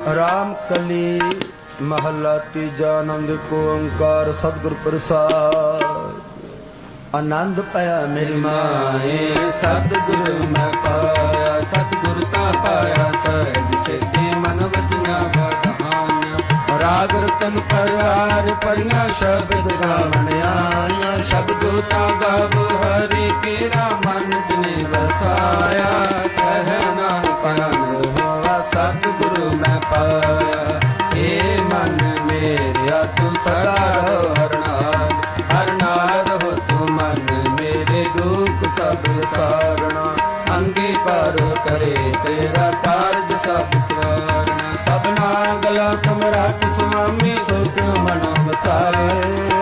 ਰਾਮ ਕਲੀ ਮਹੱਲਾ ਤੀਜਾ ਆਨੰਦ ਕੋ ਓੰਕਾਰ ਸਤਿਗੁਰ ਪ੍ਰਸਾਦ। ਆਨੰਦ ਪਾਇਆ ਮੇਰੀ ਮਾਏ, ਸਤਿਗੁਰ ਮੈਂ ਪਾਇਆ, ਸਤਿਗੁਰ ਤਾਂ ਪਾਇਆ, ਸਹਿਜ ਸਿੱਧੀ ਮਨ ਵਜੀਆਂ ਬਧਾਨ ਰਾਗ ਰਤਨ ਪਰਾਰ ਪਰੀਆਂ ਸ਼ਬਦ ਗਾਵਣ ਆਇਆ ਸ਼ਬਦੋ ਤਾਂ ਗਾਵ ਹਰੀ ਕੇਰਾ ਮਨ ਜਿਨੇ ਵਸਾਇਆ। ਮੈਂ ਪਾਇਆ। ਏ ਮਨ ਮੇਰਿਆ, ਤੂੰ ਸਦਾ ਰਹੋ ਹਰ ਨਾਲ। ਹਰ ਤੂੰ ਮਨ ਮੇਰੇ ਦੁੱਖ ਸਭ ਸਾਰਣਾ ਅੰਗੀਕਾਰ ਕਰੇ ਤੇਰਾ ਕਾਰਜ ਸਭ ਸਵਾਰਣਾ ਸਭਨਾ ਗਲਾ ਸਮਰਾਟ ਸੁਆਮੀ ਸੁਖ ਮਨ ਵਸਾਏ।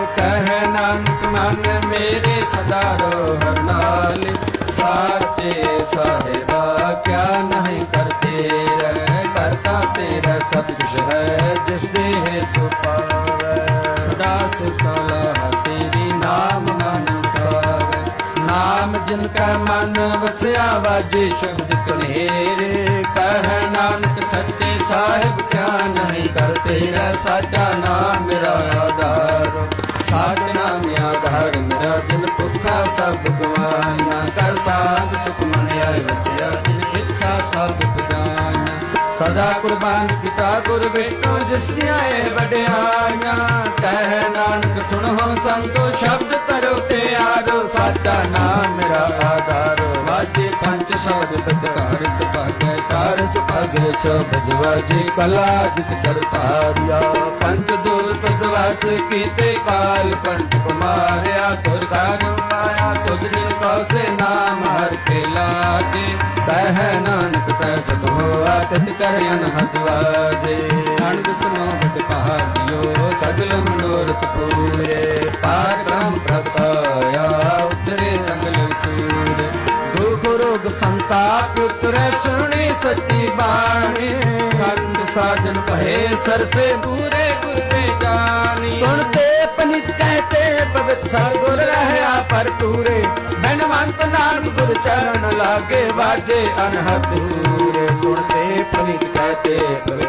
ਕਰਤਾ ਤੇਰਾ ਕੁਛ ਹੈ ਜਿਸ ਦੇ ਹੈ ਸੋ ਸਦਾ ਸੁਖ ਸਲਾਹ ਤੇਰੀ ਨਾਮ ਮਨ ਸਾਵੈ ਨਾਮ ਜਿਨ ਕਾ ਮਨ ਵਸਿਆ ਵਾਜੇ ਸ਼ਬਦ ਕਨੇਰੇ ਕਹਿ ਨਾਨਕ ਸੱਚੇ ਸਾਹਿਬ ਕਿਆ ਨਹੀਂ ਕਰਤੇ ਰਹਿ ਸਾਚਾ ਨਾਮ ਮੇਰਾ ਆਧਾਰ। ਸਾਚ ਨਾਮ ਆਧਾਰ ਮੇਰਾ ਦਿਲ ਭੁੱਖਾ ਸਭ ਗਵਾਇਆ ਕਰ ਸਾਧ ਸੁਖ ਮਨ ਆਏ ਵਸਿਆ ਸਦਾ ਕੁਰਬਾਨ ਕੀਤਾ ਗੁਰ ਬੇਟੋ ਜਿਸ ਦੀਆਂ ਇਹ ਵਡਿਆਈਆਂ ਕਹਿ ਨਾਨਕ, ਸੁਣੋ ਸੰਤੋ, ਸ਼ਬਦ ਕਰੋ ਪਿਆਰੋ ਸਾਡਾ ਨਾਮ ਮੇਰਾ ਆਧਾਰ। ਵਾਜੇ ਪੰਜ ਸ਼ਬਦ ਤਕਾਰ, ਸੁਭਾਗੈ ਕਾਰ ਸੁਭਾਗੈ ਸ਼ਬਦ ਵਾਜੇ ਕਲਾ, ਜਿਤ ਕਰਤਾਰਿਆ ਪੰਜ ਦੂਤ ਦਵਾਸ ਕੀਤੇ ਕਾਲ ਪੰਡ ਕੁਮਾਰਿਆ, ਤੁਰ ਕਾਨ ਪਾਇਆ। ਤੁਝ ਜਿਨ ਕਉ ਨਾਮ ਹਰ ਕੇ ਲਾਗੇ। ਕਹਿ ਨਾਨਕ, ਤੈ ਸਤ ਹੋਆ ਤਿਤ ਕਰ ਅਨਹਦ ਵਾਜੇ। ਅਨੰਦ ਸੁਨੋ ਬਟ ਭਾਗਿਓ, ਸਗਲ ਮਨੋਰਥ ਪੂਰੇ। ਪਾਰ ਬ੍ਰਹਮ ਪ੍ਰਪਾਇਆ ਉਤਰੇ ਸਗਲ ਸੂਰ ਦੁਖ ਰੋਗ ਸੰਤਾਪ ਉਤਰੇ, ਸੁਣੀ ਸੱਚੀ ਬਾਣੀ। ਸੰਤ ਸਾਜਨ ਕਹੇ ਸਰਸੇ ਪੂਰੇ ਗੁਰ ਤੇ ਜਾਣੀ। ਸੁਣਤੇ ਪਨਿਤ ਕਹਤੇ ਪਵਿੱਤ ਸਤਿਗੁਰ ਰਹਿਆ ਪਰ ਪੂਰੇ ਸੰਤ ਨਾਨਕ ਗੁਰ ਚਰਨ ਲਾਗੇ ਵਾਜੇ ਅਨਹਤ ਸੁਣਦੇ ਪਵਿੱਤ ਕਹਤੇ